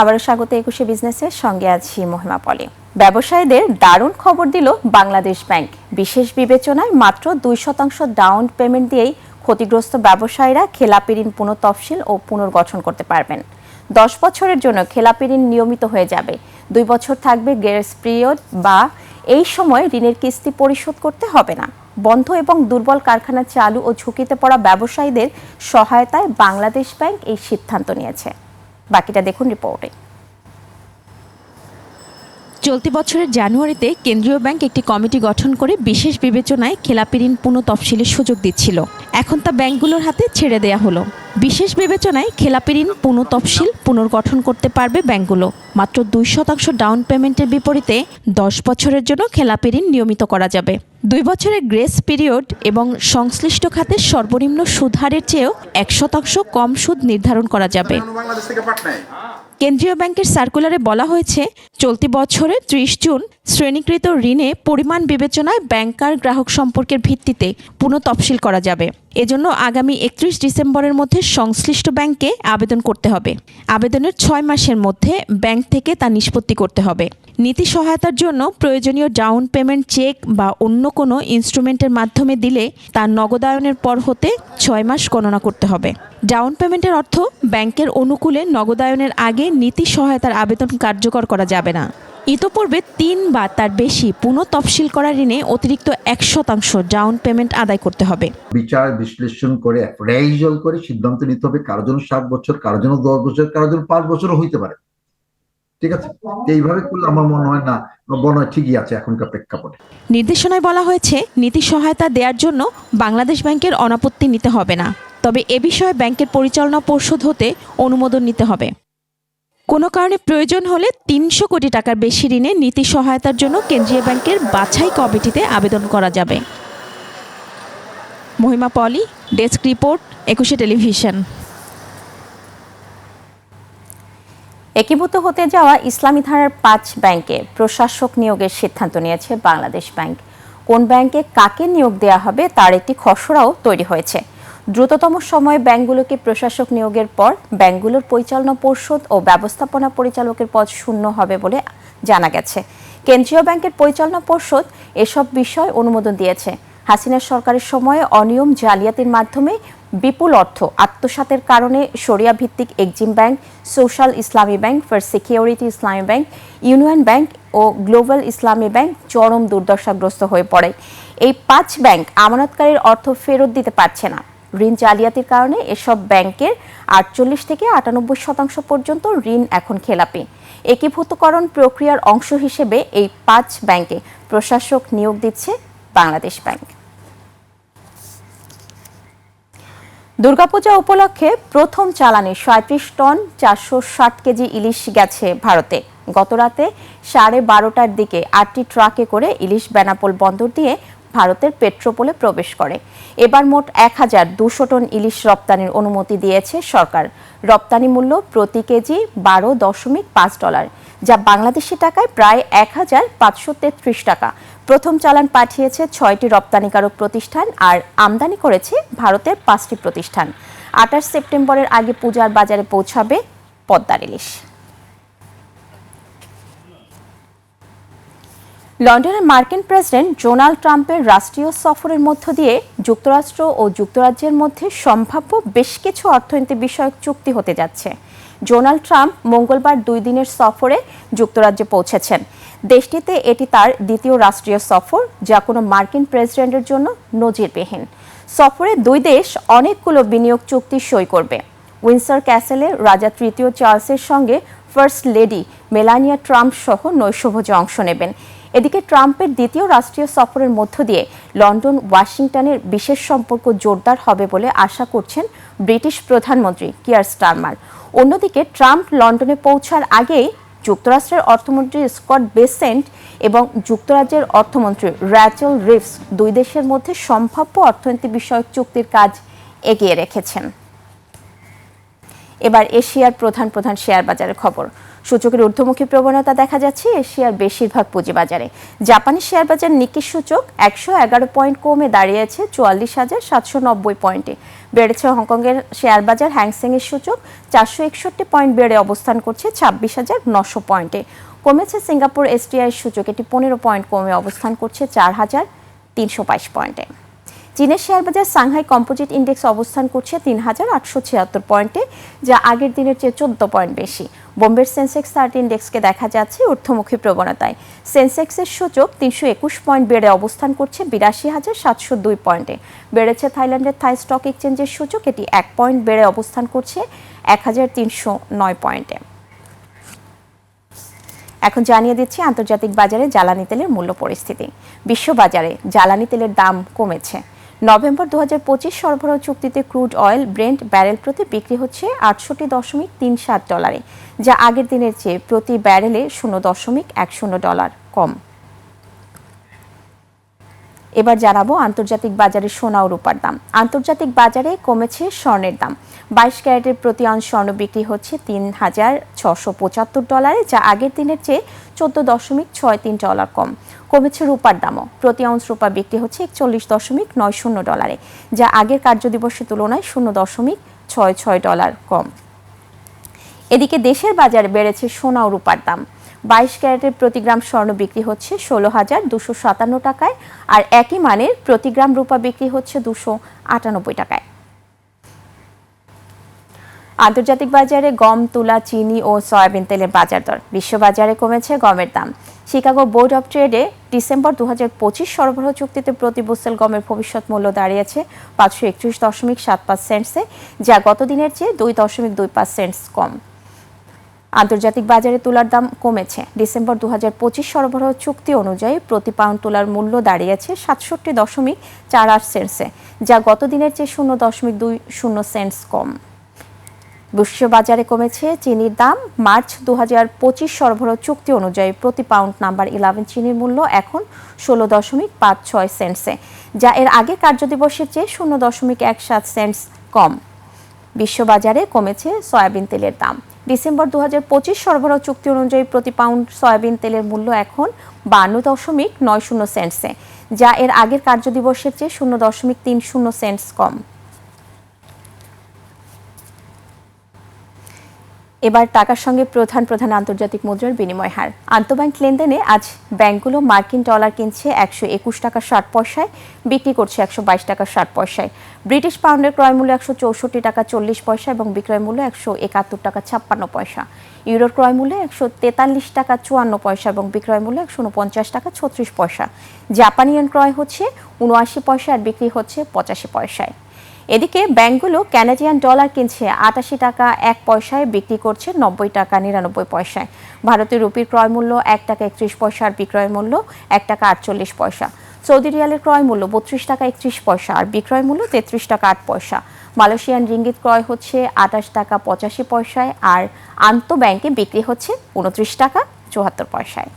আবারও স্বাগত একুশে বিজনেসের সঙ্গে আছি মহিমা পলি। ব্যবসায়ীদের দারুণ খবর দিল বাংলাদেশ ব্যাংক। বিশেষ বিবেচনায় মাত্র দুই শতাংশ ডাউন পেমেন্ট দিয়েই ক্ষতিগ্রস্ত ব্যবসায়ীরা খেলাপি ঋণ পুনঃতফসিল ও পুনর্গঠন করতে পারবেন। দশ বছরের জন্য খেলাপি ঋণ নিয়মিত হয়ে যাবে। দুই বছর থাকবে গ্রেস পিরিয়ড বা এই সময় ঋণের কিস্তি পরিশোধ করতে হবে না। বন্ধ এবং দুর্বল কারখানা চালু ও ঝুঁকিতে পড়া ব্যবসায়ীদের সহায়তায় বাংলাদেশ ব্যাংক এই সিদ্ধান্ত নিয়েছে। বাকিটা দেখুন রিপোর্টে চলতি বছরের জানুয়ারিতে কেন্দ্রীয় ব্যাংক একটি কমিটি গঠন করে বিশেষ বিবেচনায় খেলাপি ঋণ পুনঃ তফসিলের সুযোগ দিচ্ছিল। এখন তা ব্যাংকগুলোর হাতে ছেড়ে দেয়া হলো। বিশেষ বিবেচনায় খেলাপি ঋণ পুনঃতফসিল পুনর্গঠন করতে পারবে ব্যাংকগুলো। মাত্র দুই শতাংশ ডাউন পেমেন্টের বিপরীতে দশ বছরের জন্য খেলাপি ঋণ নিয়মিত করা যাবে। দুই বছরের গ্রেস পিরিয়ড এবং সংশ্লিষ্ট খাতের সর্বনিম্ন সুদ হারের চেয়েও এক শতাংশ কম সুদ নির্ধারণ করা যাবে। কেন্দ্রীয় ব্যাংকের সার্কুলারে বলা হয়েছে চলতি বছরের ত্রিশ জুন শ্রেণীকৃত ঋণে পরিমাণ বিবেচনায় ব্যাংকার গ্রাহক সম্পর্কের ভিত্তিতে পুনঃ তফসিল করা যাবে। এজন্য আগামী একত্রিশ ডিসেম্বরের মধ্যে সংশ্লিষ্ট ব্যাংকে আবেদন করতে হবে। আবেদনের ছয় মাসের মধ্যে ব্যাংক থেকে তা নিষ্পত্তি করতে হবে। নীতি সহায়তার জন্য প্রয়োজনীয় ডাউন পেমেন্ট চেক বা অন্য কোনো ইনস্ট্রুমেন্টের মাধ্যমে দিলে তা নগদায়নের পর হতে ছয় মাস গণনা করতে হবে। ডাউন পেমেন্টের অর্থ ব্যাংকের অনুকূলে নগদায়নের আগে নীতি সহায়তার আবেদন কার্যকর করা যাবে না। ইতোপূর্বে তিন বা তার বেশি পুনঃ তফসিল করা ঋণে অতিরিক্ত এক শতাংশ ডাউন পেমেন্ট আদায় করতে হবে। বিচার বিশ্লেষণ করে অ্যাপ্রাইজাল করে সিদ্ধান্ত নিতে হবে কারোর জন্য সাত বছর কারোর জন্য দশ বছর কারোর জন্য পাঁচ বছরও হইতে পারে। ঠিক আছে? এইভাবে করলে আমার মনে হয় না মনে হয় ঠিকই আছে এখনকার প্রেক্ষাপটে। নির্দেশনায় বলা হয়েছে নীতি সহায়তা দেওয়ার জন্য বাংলাদেশ ব্যাংকের অনাপত্তি নিতে হবে না। তবে এ বিষয়ে ব্যাংকের পরিচালনা পর্ষদ হতে অনুমোদন নিতে হবে। কোনো কারণে প্রয়োজন হলে তিনশো কোটি টাকার বেশি ঋণে নীতি সহায়তার জন্য কেন্দ্রীয় ব্যাংকের বাছাই কমিটিতে আবেদন করা যাবে। Mahima Poly, desk report, Ekushey television. একীভূত হতে যাওয়া ইসলামী ধারার পাঁচ ব্যাংকে প্রশাসক নিয়োগের সিদ্ধান্ত নিয়েছে বাংলাদেশ ব্যাংক। কোন ব্যাংকে কাকে নিয়োগ দেওয়া হবে তার একটি খসড়াও তৈরি হয়েছে। দ্রুততম সময়ে ব্যাংকগুলোকে প্রশাসক নিয়োগের পর ব্যাংকগুলোর পরিচালনা পর্ষদ ও ব্যবস্থাপনা পরিচালকের পদ শূন্য হবে বলে জানা গেছে। কেন্দ্রীয় ব্যাংকের পরিচালনা পর্ষদ এসব বিষয় অনুমোদন দিয়েছে। হাসিনার সরকারের সময়ে অনিয়ম জালিয়াতির মাধ্যমে বিপুল অর্থ, আত্মসাতের কারণে শরিয়া ভিত্তিক Exim bank, social Islami bank for security Islami bank, union bank O global Islami bank চরম দুর্দশাগ্রস্ত হয়ে পড়ে। এই পাঁচ ব্যাংক আমানতকারীর অর্থ ফেরত দিতে পারছে না। ঋণ জালিয়াতির কারণে এসব ব্যাংকের আটচল্লিশ থেকে আটানব্বই শতাংশ পর্যন্ত ঋণ এখন খেলাপি। একীভূতকরণ প্রক্রিয়ার অংশ হিসেবে এই পাঁচ ব্যাংকে প্রশাসক নিয়োগ দিচ্ছে বাংলাদেশ ব্যাংক। দুর্গাপূজা উপলক্ষে প্রথম চালানে সাঁত্রিশ টন চারশো ষাট কেজি ইলিশ গেছে ভারতে। গতরাতে সাড়ে বারোটার দিকে আটটি ট্রাকে করে ইলিশ বেনাপোল বন্দর দিয়ে ভারতের পেট্রোপোলে প্রবেশ করে। এবার মোট এক হাজার দুশো টন ইলিশ রপ্তানির অনুমতি দিয়েছে সরকার। রপ্তানি মূল্য প্রতি কেজি বারো দশমিক পাঁচ ডলার, যা বাংলাদেশি টাকায় প্রায় এক হাজার পাঁচশো তেত্রিশ টাকা। প্রথম চালান পাঠিয়েছে ছয়টি রপ্তানিকারক প্রতিষ্ঠান আর আমদানি করেছে ভারতের পাঁচটি প্রতিষ্ঠান। আঠাশ সেপ্টেম্বরের আগে পূজার বাজারে পৌঁছাবে পদ্মার ইলিশ। লন্ডনের মার্কিন প্রেসিডেন্ট ডোনাল্ড ট্রাম্পের রাষ্ট্রীয় সফরের মধ্য দিয়ে যুক্তরাষ্ট্র ও যুক্তরাজ্যের মধ্যে সম্ভাব্য বেশ কিছু অর্থনৈতিক বিষয়ক চুক্তি হতে যাচ্ছে। ডোনাল্ড ট্রাম্প মঙ্গলবার দুই দিনের সফরে যুক্তরাজ্যে পৌঁছেছেন। দেশটিতে এটি তার দ্বিতীয় রাষ্ট্রীয় সফর, যা কোনো মার্কিন প্রেসিডেন্টের জন্য নজিরবিহীন। সফরে দুই দেশ অনেকগুলো বিনিয়োগ চুক্তি সই করবে। উইন্সার ক্যাসেলে রাজা তৃতীয় চার্লসের সঙ্গে ফার্স্ট লেডি মেলানিয়া ট্রাম্প সহ নৈশভোজে অংশ নেবেন। এদিকে ট্রাম্পের দ্বিতীয় রাষ্ট্রীয় সফরের মধ্য দিয়ে লন্ডন, ওয়াশিংটনের বিশেষ সম্পর্ক জোরদার হবে বলে আশা করছেন ব্রিটিশ প্রধানমন্ত্রী কিয়ার স্টারমার। অন্যদিকে ট্রাম্প লন্ডনে পৌঁছার আগেই যুক্তরাষ্ট্রের অর্থমন্ত্রী স্কট বেসেন্ট এবং যুক্তরাজ্যের অর্থমন্ত্রী র্যাচেল রিভস দুই দেশের মধ্যে সম্ভাব্য অর্থনীতি বিষয়ক চুক্তির কাজ এগিয়ে রেখেছেন। এবার এশিয়ার প্রধান প্রধান শেয়ার বাজারের খবর। সূচকের ঊর্ধ্বমুখী প্রবণতা দেখা যাচ্ছে এশিয়ার বেশিরভাগ পুঁজিবাজারে। জাপানি শেয়ার বাজার নিকি সূচক একশো এগারো পয়েন্ট কমে দাঁড়িয়েছে চুয়াল্লিশ হাজার সাতশো নব্বই পয়েন্টে। বেড়েছে হংকংয়ের শেয়ার বাজার হ্যাংসেং এর সূচক চারশো একষট্টি পয়েন্ট বেড়ে অবস্থান করছে ছাব্বিশ হাজার নশো পয়েন্টে। কমেছে সিঙ্গাপুর এসটিআই সূচক, এটি পনেরো পয়েন্ট কমে অবস্থান করছে চার হাজার তিনশো বাইশ পয়েন্টে। চীনের শেয়ার বাজার সাংহাই কম্পোজিট ইন্ডেক্স অবস্থান করছে তিন হাজার আটশো ছিয়াত্তর পয়েন্টে, যা আগের দিনের চেয়ে চোদ্দ পয়েন্ট বেশি। বোম্বের সেন্সেক্স থার্টি ইন্ডেক্সকে দেখা যাচ্ছে ঊর্ধ্বমুখী প্রবণতায়। সেন্সেক্সের সূচক তিনশো একুশ পয়েন্ট বেড়ে অবস্থান করছে বিরাশি হাজার সাতশো দুই পয়েন্টে। বেড়েছে থাইল্যান্ডের থাই স্টক এক্সচেঞ্জের সূচক, এটি এক পয়েন্ট বেড়ে অবস্থান করছে এক হাজার তিনশো নয় পয়েন্টে। এখন জানিয়ে দিচ্ছি আন্তর্জাতিক বাজারে জ্বালানি তেলের মূল্য পরিস্থিতি। বিশ্ব বাজারে জ্বালানি তেলের দাম কমেছে। নভেম্বর দু হাজার পঁচিশ সরবরাহ চুক্তিতে ক্রুড অয়েল, ব্রেন্ট ব্যারেল প্রতি বিক্রি হচ্ছে আটষট্টি দশমিক তিন সাত ডলারে, যা আগের দিনের চেয়ে প্রতি ব্যারেলে শূন্য দশমিক এক শূন্য ডলার কম। এবার জানাব আন্তর্জাতিক বাজারে সোনা ও রূপার দাম। আন্তর্জাতিক বাজারে কমেছে স্বর্ণের দাম। বাইশ ক্যারেটের প্রতি আউন্স স্বর্ণ বিক্রি হচ্ছে তিন হাজার ছশো পঁচাত্তর ডলারে, যা আগের দিনের চেয়ে চোদ্দ দশমিক ছয় তিন ডলার কম। কমেছে রূপার দামও। প্রতি আউন্স রূপা বিক্রি হচ্ছে একচল্লিশ দশমিক নয় শূন্য ডলারে, যা আগের কার্যদিবসের তুলনায় শূন্য দশমিক ছয় ছয় ডলার কম। এদিকে দেশের বাজারে বেড়েছে সোনা ও রূপার দাম। বাইশ ক্যারেটের প্রতি গ্রাম স্বর্ণ বিক্রি হচ্ছে ষোলো হাজার দুশো সাতান্ন টাকায়, আর একই মানের প্রতি গ্রাম রূপা বিক্রি হচ্ছে দুশো আটানব্বই টাকায়। আন্তর্জাতিক বাজারে গম, তুলা, চিনি ও সয়াবিন তেলের বাজার দর। বিশ্ববাজারে কমেছে গমের দাম। শিকাগো বোর্ড অফ ট্রেডে ডিসেম্বর দু হাজার পঁচিশ সরবরাহ চুক্তিতে প্রতি বুসেল গমের ভবিষ্যৎ মূল্য দাঁড়িয়েছে পাঁচশো একত্রিশ দশমিক সাত পাঁচ সেন্টসে, যা গত দিনের চেয়ে দুই দশমিক দুই পাঁচ সেন্টস কম। আন্তর্জাতিক বাজারে তুলার দাম কমেছে। ডিসেম্বর দু হাজার পঁচিশ সরবরাহ চুক্তি অনুযায়ী প্রতি পাউন্ড তুলার মূল্য দাঁড়িয়েছে সাতষট্টি দশমিক চার আট সেন্টসে, যা গত দিনের চেয়ে শূন্য দশমিক দুই শূন্য সেন্টস কম। বিশ্ববাজারে কমেছে চিনির দাম। মার্চ দু পঁচিশ সরবরাহ চুক্তি অনুযায়ী প্রতি পাউন্ড নাম্বার ইলেভেন চিনির মূল্য এখন ষোলো দশমিক পাঁচ ছয় সেন্টসে, যা এর আগে কার্যদিবসের চেয়ে শূন্য দশমিক এক সাত সেন্টস কম। বিশ্ববাজারে কমেছে সয়াবিন তেলের দাম। ডিসেম্বর দু হাজার পঁচিশ সরবরাহ চুক্তি অনুযায়ী প্রতি পাউন্ড সয়াবিন তেলের মূল্য এখন বান্ন দশমিক নয় শূন্য সেন্টসে, যা এর আগের কার্যদিবসের চেয়ে শূন্য দশমিক তিন শূন্য সেন্টস কম। এবার টাকার সঙ্গে প্রধান প্রধান আন্তর্জাতিক মুদ্রার বিনিময় হার। আন্তঃব্যাংক লেনদেনে আজ ব্যাংকগুলো মার্কিন ডলার কিনছে একশো একুশ টাকা ষাট পয়সায়, বিক্রি করছে একশো বাইশ টাকা ষাট পয়সায়। ব্রিটিশ পাউন্ডের ক্রয় মূল্য একশো চৌষট্টি টাকা চল্লিশ পয়সা এবং বিক্রয় মূল্য একশো একাত্তর টাকা ছাপ্পান্ন পয়সা। ইউরোর ক্রয় মূল্য একশো তেতাল্লিশ টাকা চুয়ান্ন পয়সা এবং বিক্রয় মূল্য একশো উনপঞ্চাশ টাকা ছত্রিশ পয়সা। জাপানিয়ান ক্রয় হচ্ছে উনআশি পয়সা আর বিক্রি হচ্ছে পঁচাশি পয়সায়। এদিকে ব্যাংকগুলো ক্যানাডিয়ান ডলার কিনছে আটাশি টাকা এক পয়সায়, বিক্রি করছে নব্বই টাকা নিরানব্বই পয়সায়। ভারতীয় রুপির ক্রয় মূল্য এক টাকা একত্রিশ পয়সা, আর বিক্রয় মূল্য এক টাকা আটচল্লিশ পয়সা। সৌদি রিয়ালের ক্রয় মূল্য বত্রিশ টাকা একত্রিশ পয়সা, আর বিক্রয় মূল্য তেত্রিশ টাকা আট পয়সা। মালয়েশিয়ান রিঙ্গিত ক্রয় হচ্ছে আটাশ টাকা পঁচাশি পয়সায়, আর আন্তঃ ব্যাংকে বিক্রি হচ্ছে উনত্রিশ টাকা চুয়াত্তর পয়সায়।